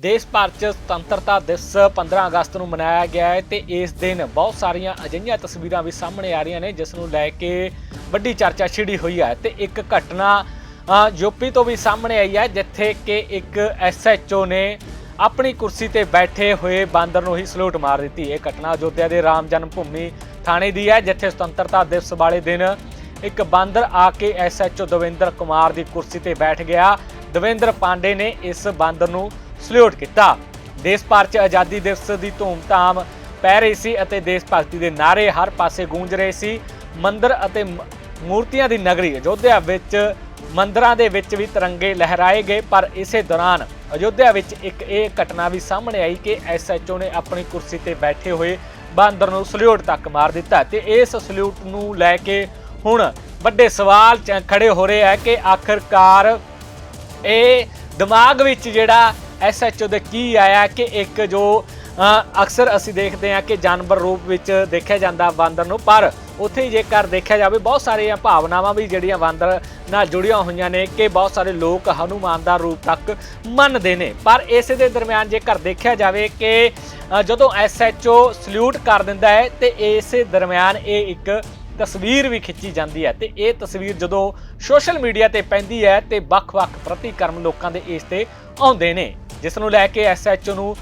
ਦੇਸ਼ ਭਰ 'ਚ ਸੁਤੰਤਰਤਾ ਦਿਵਸ 15 ਅਗਸਤ ਨੂੰ ਮਨਾਇਆ ਗਿਆ ਹੈ ਤੇ ਇਸ ਦਿਨ ਬਹੁਤ ਸਾਰੀਆਂ ਅਜਿਹੀਆਂ ਤਸਵੀਰਾਂ ਵੀ ਸਾਹਮਣੇ ਆ ਰਹੀਆਂ ਨੇ ਜਿਸ ਨੂੰ ਲੈ ਕੇ ਵੱਡੀ ਚਰਚਾ ਛਿੜੀ ਹੋਈ ਹੈ ਤੇ ਇੱਕ ਘਟਨਾ ਅ, ਯੂਪੀ ਤੋਂ ਵੀ ਸਾਹਮਣੇ ਆਈ ਹੈ ਜਿੱਥੇ ਕਿ ਇੱਕ ਐਸਐਚਓ ਨੇ ਆਪਣੀ ਕੁਰਸੀ ਤੇ ਬੈਠੇ ਹੋਏ ਬਾਂਦਰ ਨੂੰ ਹੀ ਸਲੂਟ ਮਾਰ ਦਿੱਤੀ। ਇਹ ਘਟਨਾ ਅਯੋਧਿਆ ਦੇ ਰਾਮ ਜਨਮ ਭੂਮੀ ਥਾਣੇ ਦੀ ਹੈ ਜਿੱਥੇ ਸੁਤੰਤਰਤਾ ਦਿਵਸ ਵਾਲੇ ਦਿਨ ਇੱਕ ਬਾਂਦਰ ਆ ਕੇ ਐਸਐਚਓ ਦਵਿੰਦਰ ਕੁਮਾਰ ਦੀ ਕੁਰਸੀ ਤੇ ਬੈਠ ਗਿਆ। ਦਵਿੰਦਰ ਪਾਂਡੇ ਨੇ ਇਸ ਬਾਂਦਰ ਨੂੰ ਸਲੂਟ ਕੀਤਾ। ਦੇਸ਼ ਭਰ 'ਚ ਆਜ਼ਾਦੀ ਦਿਵਸ ਦੀ ਧੂਮਧਾਮ ਪੈ ਰਹੀ ਸੀ ਅਤੇ ਦੇਸ਼ ਭਗਤੀ ਦੇ ਨਾਰੇ ਹਰ ਪਾਸੇ ਗੂੰਜ ਰਹੇ ਸੀ। ਮੰਦਰ ਅਤੇ ਮੂਰਤੀਆਂ ਦੀ ਨਗਰੀ ਅਯੋਧਿਆ ਵਿੱਚ, ਮੰਦਰਾਂ ਦੇ ਵਿੱਚ ਵੀ ਤਿਰੰਗੇ ਲਹਿਰਾਏ ਗਏ, ਪਰ ਇਸੇ ਦੌਰਾਨ ਅਯੋਧਿਆ ਵਿੱਚ ਇੱਕ ਇਹ ਘਟਨਾ ਵੀ ਸਾਹਮਣੇ ਆਈ ਕਿ ਐਸਐਚਓ ਨੇ ਆਪਣੀ ਕੁਰਸੀ ਤੇ ਬੈਠੇ ਹੋਏ ਬਾਂਦਰ ਨੂੰ ਸਲੂਟ ਤੱਕ ਮਾਰ ਦਿੱਤਾ ਤੇ ਇਸ ਸਲੂਟ ਨੂੰ ਲੈ ਕੇ ਹੁਣ ਵੱਡੇ ਸਵਾਲ ਚ- ਖੜੇ ਹੋ ਰਹੇ ਹੈ ਕਿ ਆਖਰਕਾਰ ਇਹ ਦਿਮਾਗ ਵਿੱਚ ਜਿਹੜਾ ਐਸਐਚਓ ਦੇ ਕੀ ਆਇਆ ਕਿ ਇੱਕ ਜੋ ਅਕਸਰ ਅਸੀਂ ਦੇਖਦੇ ਹਾਂ ਕਿ ਜਾਨਵਰ ਰੂਪ ਵਿੱਚ ਦੇਖਿਆ ਜਾਂਦਾ ਬਾਂਦਰ ਨੂੰ ਪਰ ਉੱਥੇ ਜੇਕਰ ਦੇਖਿਆ ਜਾਵੇ ਬਹੁਤ ਸਾਰੀਆਂ ਭਾਵਨਾਵਾਂ ਵੀ ਜਿਹੜੀਆਂ ਬਾਂਦਰ ਨਾਲ ਜੁੜੀਆਂ ਹੋਈਆਂ ਨੇ ਕਿ ਬਹੁਤ ਸਾਰੇ ਲੋਕ ਹਨੂਮਾਨ ਦਾ ਰੂਪ ਤੱਕ ਮੰਨਦੇ ਨੇ। ਪਰ ਇਸੇ ਦੇ ਦਰਮਿਆਨ ਜੇਕਰ ਦੇਖਿਆ ਜਾਵੇ ਕਿ ਅ, ਜਦੋਂ ਐਸਐਚਓ ਸਲੂਟ ਕਰ ਦਿੰਦਾ ਹੈ ਤੇ ਇਸੇ ਦਰਮਿਆਨ ਇਹ ਇੱਕ ਤਸਵੀਰ ਵੀ ਖਿੱਚੀ ਜਾਂਦੀ ਹੈ। ਤੇ ਇਹ ਤਸਵੀਰ ਜਦੋਂ ਸੋਸ਼ਲ ਮੀਡੀਆ ਤੇ ਪੈਂਦੀ ਹੈ ਤੇ ਵੱਖ-ਵੱਖ ਪ੍ਰਤੀਕਰਮ ਲੋਕਾਂ ਦੇ ਇਸ ਤੇ ਆਉਂਦੇ ਨੇ। ਜਿਸ ਨੂੰ ਲੈ ਕੇ ਐਸਐਚਓ ਨੂੰ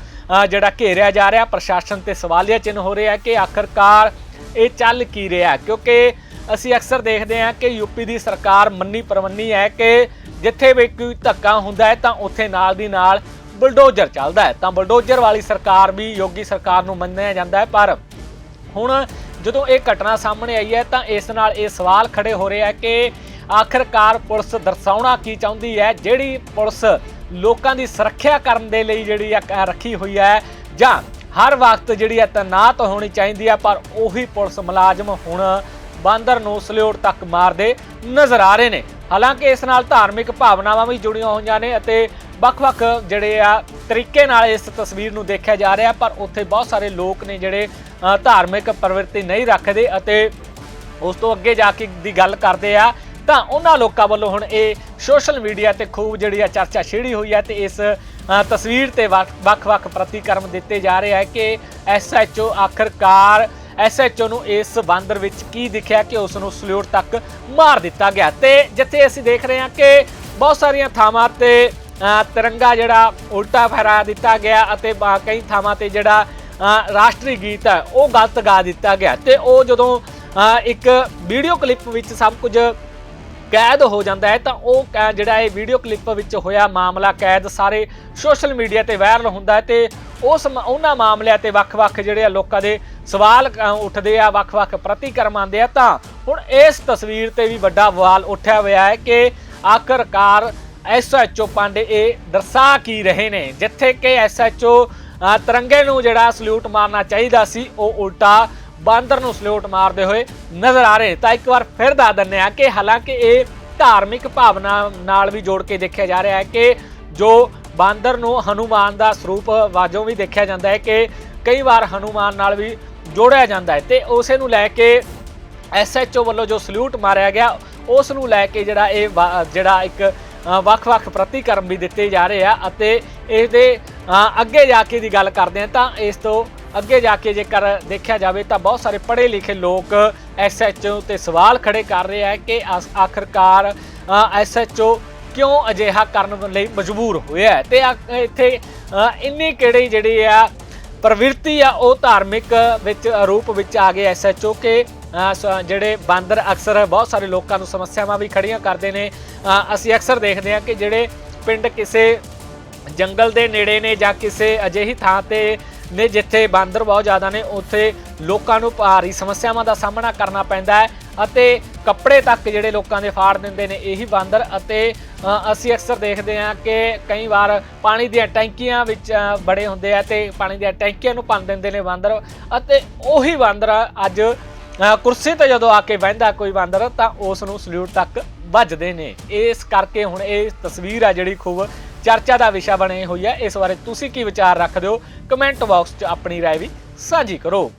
ਜਿਹੜਾ ਘੇਰਿਆ ਜਾ ਰਿਹਾ, ਪ੍ਰਸ਼ਾਸਨ ਤੇ ਸਵਾਲੀਆ ਚਿੰਨ੍ਹ ਹੋ ਰਿਹਾ ਕਿ ਆਖਰਕਾਰ ਇਹ ਚੱਲ ਕੀ ਰਿਹਾ ਕਿਉਂਕਿ ਅਸੀਂ ਅਕਸਰ ਦੇਖਦੇ ਹਾਂ ਕਿ ਯੂਪੀ ਦੀ ਸਰਕਾਰ ਮੰਨੀ ਪਰਵੰਨੀ ਹੈ ਕਿ ਜਿੱਥੇ ਵੀ ਕੋਈ ਧੱਕਾ ਹੁੰਦਾ ਹੈ ਤਾਂ ਉੱਥੇ ਨਾਲ ਦੀ ਨਾਲ ਬਲਡੋਜਰ ਚੱਲਦਾ ਹੈ। ਤਾਂ ਬਲਡੋਜਰ ਵਾਲੀ ਸਰਕਾਰ ਵੀ ਯੋਗੀ ਸਰਕਾਰ ਨੂੰ ਮੰਨਿਆ ਜਾਂਦਾ ਹੈ। ਪਰ ਹੁਣ ਜਦੋਂ ਇਹ ਘਟਨਾ ਸਾਹਮਣੇ ਆਈ ਹੈ ਤਾਂ ਇਸ ਨਾਲ ਇਹ ਸਵਾਲ ਖੜੇ ਹੋ ਰਹੇ ਆ ਕਿ ਆਖਰਕਾਰ ਪੁਲਿਸ ਦਰਸਾਉਣਾ ਕੀ ਚਾਹੁੰਦੀ ਹੈ? ਜਿਹੜੀ ਪੁਲਿਸ ਲੋਕਾਂ ਦੀ ਸੁਰੱਖਿਆ ਕਰਨ ਦੇ ਲਈ ਜਿਹੜੀ ਆ ਕ- ਰੱਖੀ ਹੋਈ ਹੈ। ਜਾਂ ਹਰ ਵਕਤ ਜਿਹੜੀ ਹੈ ਤੈਨਾਤ ਹੋਣੀ ਚਾਹੀਦੀ ਹੈ ਪਰ ਉਹੀ ਪੁਲਿਸ ਮੁਲਾਜ਼ਮ ਹੁਣ ਬਾਂਦਰ ਨੂੰ ਸਲਿਓਟ ਤੱਕ ਮਾਰਦੇ ਨਜ਼ਰ ਆ ਰਹੇ ਨੇ। ਹਾਲਾਂਕਿ ਇਸ ਨਾਲ ਧਾਰਮਿਕ ਭਾਵਨਾਵਾਂ ਵੀ ਜੁੜੀਆਂ ਹੋਈਆਂ ਨੇ ਅਤੇ ਵੱਖ-ਵੱਖ ਜਿਹੜੇ ਆ, ਤਰੀਕੇ ਨਾਲ ਇਸ ਤਸਵੀਰ ਨੂੰ ਦੇਖਿਆ ਜਾ ਰਿਹਾ, ਪਰ ਉੱਥੇ ਬਹੁਤ ਸਾਰੇ ਲੋਕ ਨੇ ਜਿਹੜੇ ਧਾਰਮਿਕ ਪ੍ਰਵਿਰਤੀ ਨਹੀਂ ਰੱਖਦੇ ਅਤੇ ਉਸ ਤੋਂ ਅੱਗੇ ਜਾ ਕੇ ਦੀ ਗੱਲ ਕਰਦੇ ਆ। ਤਾਂ ਉਹਨਾਂ ਲੋਕਾਂ ਵੱਲੋਂ ਹੁਣ ਇਹ ਸੋਸ਼ਲ ਮੀਡੀਆ ਤੇ ਖੂਬ ਜਿਹੜੀ ਆ ਚਰਚਾ ਛਿੜੀ ਹੋਈ ਹੈ ਤੇ ਇਸ ਤਸਵੀਰ ਤੇ ਵੱਖ- ਵੱਖ-ਵੱਖ ਪ੍ਰਤੀਕਰਮ ਦਿੱਤੇ ਜਾ ਰਹੇ ਹੈ ਕਿ ਐਸਐਚਓ ਆਖਰਕਾਰ ਐਸਐਚਓ ਨੂੰ ਇਸ ਬਾਂਦਰ ਵਿੱਚ ਕੀ ਦਿਖਿਆ ਕਿ ਉਸ ਨੂੰ ਸਲੂਟ ਤੱਕ ਮਾਰ ਦਿੱਤਾ ਗਿਆ। ਤੇ ਜਿੱਥੇ ਅਸੀਂ ਦੇਖ ਰਹੇ ਹਾਂ ਕਿ ਬਹੁਤ ਸਾਰੀਆਂ ਥਾਵਾਂ ਤੇ ਤਿਰੰਗਾ ਜਿਹੜਾ ਉਲਟਾ ਫਹਿਰਾ ਦਿੱਤਾ ਗਿਆ ਅਤੇ ਕਈ ਥਾਵਾਂ ਤੇ ਜਿਹੜਾ ਰਾਸ਼ਟਰੀ ਗੀਤ ਹੈ, ਉਹ ਗਲਤ ਗਾ ਦਿੱਤਾ ਗਿਆ। ਤੇ ਉਹ ਜਦੋਂ ਇੱਕ ਵੀਡੀਓ ਕਲਿੱਪ ਵਿੱਚ ਸਭ ਕੁਝ ਕੈਦ ਹੋ ਜਾਂਦਾ ਹੈ, ਤਾਂ ਉਹ ਕੈ- ਜਿਹੜਾ ਇਹ ਵੀਡੀਓ ਕਲਿੱਪ ਵਿੱਚ ਹੋਇਆ ਮਾਮਲਾ ਕੈਦ ਸਾਰੇ ਸੋਸ਼ਲ ਮੀਡੀਆ ਤੇ ਵਾਇਰਲ ਹੁੰਦਾ ਹੈ ਤੇ ਉਸ ਉਹਨਾਂ ਮਾਮਲਿਆਂ ਤੇ ਵੱਖ-ਵੱਖ ਜਿਹੜੇ ਆ ਲੋਕਾਂ ਦੇ ਸਵਾਲ ਉੱਠਦੇ ਆ, ਵੱਖ-ਵੱਖ ਪ੍ਰਤੀਕਰਮ ਆਉਂਦੇ ਆ, ਤਾਂ ਹੁਣ ਇਸ ਤਸਵੀਰ ਤੇ ਵੀ ਵੱਡਾ ਸਵਾਲ ਉੱਠਿਆ ਹੋਇਆ ਹੈ ਕਿ ਆਖਰਕਾਰ ਐਸਐਚਓ ਪਾਂਡੇ ਇਹ ਦਰਸਾ ਕੀ ਰਹੇ ਨੇ, ਜਿੱਥੇ ਕਿ ਐਸਐਚਓ ਤਿਰੰਗੇ ਨੂੰ ਜਿਹੜਾ ਸਲੂਟ ਮਾਰਨਾ ਚਾਹੀਦਾ ਸੀ, ਉਹ ਉਲਟਾ ਬਾਂਦਰ ਨੂੰ ਸਲੂਟ ਮਾਰਦੇ ਹੋਏ ਨਜ਼ਰ ਆ ਰਹੇ। ਤਾਂ ਇੱਕ ਵਾਰ ਫਿਰ ਦੱਸ ਦਿੰਦੇ ਆ ਕਿ ਹਾਲਾਂਕਿ ਇਹ ਧਾਰਮਿਕ ਭਾਵਨਾ ਨਾਲ ਵੀ ਜੋੜ ਕੇ ਦੇਖਿਆ ਜਾ ਰਿਹਾ ਹੈ ਕਿ ਜੋ ਬਾਂਦਰ ਨੂੰ ਹਨੂਮਾਨ ਦਾ ਸਰੂਪ ਵਾਜੋਂ ਵੀ ਦੇਖਿਆ ਜਾਂਦਾ ਹੈ ਕਿ ਕਈ ਵਾਰ ਹਨੂਮਾਨ ਨਾਲ ਵੀ ਜੋੜਿਆ ਜਾਂਦਾ ਹੈ। ਤੇ ਉਸੇ ਨੂੰ ਲੈ ਕੇ ਐਸਐਚਓ ਵੱਲੋਂ ਜੋ ਸਲੂਟ ਮਾਰਿਆ ਗਿਆ, ਉਸ ਨੂੰ ਲੈ ਕੇ ਜਿਹੜਾ ਇਹ ਵਾ- ਜਿਹੜਾ ਇੱਕ ਵੱਖ-ਵੱਖ ਪ੍ਰਤੀਕਰਮ ਵੀ ਦਿੱਤੇ ਜਾ ਰਹੇ ਆ ਅਤੇ ਇਸ ਦੇ ਅੱਗੇ ਜਾ ਕੇ ਦੀ ਗੱਲ ਕਰਦੇ ਆ ਤਾਂ ਇਸ ਤੋਂ ਅੱਗੇ ਜਾ ਕੇ ਜੇਕਰ ਦੇਖਿਆ ਜਾਵੇ ਤਾਂ ਬਹੁਤ ਸਾਰੇ ਪੜ੍ਹੇ ਲਿਖੇ ਲੋਕ ਐਸਐਚਓ ਤੇ ਸਵਾਲ ਖੜੇ ਕਰ ਰਹੇ ਆ ਕਿ ਆਸ- ਆਖਰਕਾਰ ਐਸਐਚਓ ਕਿਉਂ ਅਜਿਹਾ ਕਰਨ ਲਈ ਮਜਬੂਰ ਹੋਇਆ ਹੈ? ਤੇ ਇੱਥੇ ਅ, ਇੰਨੀ ਕਿਹੜੀ ਜਿਹੜੀ ਆ ਪ੍ਰਵਿਰਤੀ ਆ ਉਹ ਧਾਰਮਿਕ ਵਿੱਚ ਰੂਪ ਵਿੱਚ ਆ ਗਏ ਐਸਐਚਓ ਕਿ ਸ- ਜਿਹੜੇ ਬਾਂਦਰ ਅਕਸਰ ਬਹੁਤ ਸਾਰੇ ਲੋਕਾਂ ਨੂੰ ਸਮੱਸਿਆਵਾਂ ਵੀ ਖੜੀਆਂ ਕਰਦੇ ਨੇ। ਅਸੀਂ ਅਕਸਰ ਦੇਖਦੇ ਹਾਂ ਕਿ ਜਿਹੜੇ ਪਿੰਡ ਕਿਸੇ ਜੰਗਲ ਦੇ ਨੇੜੇ ਨੇ ਜਾਂ ਕਿਸੇ ਅਜਿਹੀ ਥਾਂ ਤੇ ਨੇ ਜਿੱਥੇ ਬਾਂਦਰ ਬਹੁਤ ਜ਼ਿਆਦਾ ਨੇ, ਉੱਥੇ ਲੋਕਾਂ ਨੂੰ ਭਾਰੀ ਸਮੱਸਿਆਵਾਂ ਦਾ ਸਾਹਮਣਾ ਕਰਨਾ ਪੈਂਦਾ ਹੈ ਅਤੇ ਕੱਪੜੇ ਤੱਕ ਜਿਹੜੇ ਲੋਕਾਂ ਦੇ ਫਾੜ ਦਿੰਦੇ ਨੇ, ਇਹੀ ਬਾਂਦਰ ਅਤੇ ਅਸੀਂ ਅਕਸਰ ਦੇਖਦੇ ਹਾਂ ਕਿ ਕਈ ਵਾਰ ਪਾਣੀ ਦੀਆਂ ਟੈਂਕੀਆਂ ਵਿੱਚ ਬੜੇ ਹੁੰਦੇ ਆ ਤੇ ਪਾਣੀ ਦੀਆਂ ਟੈਂਕੀਆਂ ਨੂੰ ਭੰਨ ਦਿੰਦੇ ਨੇ ਬਾਂਦਰ ਅਤੇ ਉਹੀ ਬਾਂਦਰ ਅੱਜ ਕੁਰਸੀ ਤੇ ਜਦੋਂ ਆ ਕੇ ਬਹਿੰਦਾ ਕੋਈ ਬਾਂਦਰ ਤਾਂ ਉਸ ਨੂੰ ਸਲੂਟ ਤੱਕ ਵੱਜਦੇ ਨੇ। ਇਸ ਕਰਕੇ ਹੁਣ ਇਹ ਤਸਵੀਰ ਆ ਜਿਹੜੀ ਖੂਬ ਚਰਚਾ ਦਾ ਵਿਸ਼ਾ ਬਣੀ ਹੋਈ ਹੈ ਇਸ ਬਾਰੇ ਤੁਸੀਂ ਕੀ ਵਿਚਾਰ ਰੱਖਦੇ ਹੋ ਕਮੈਂਟ ਬਾਕਸ 'ਚ ਆਪਣੀ رائے ਵੀ ਸਾਂਝੀ ਕਰੋ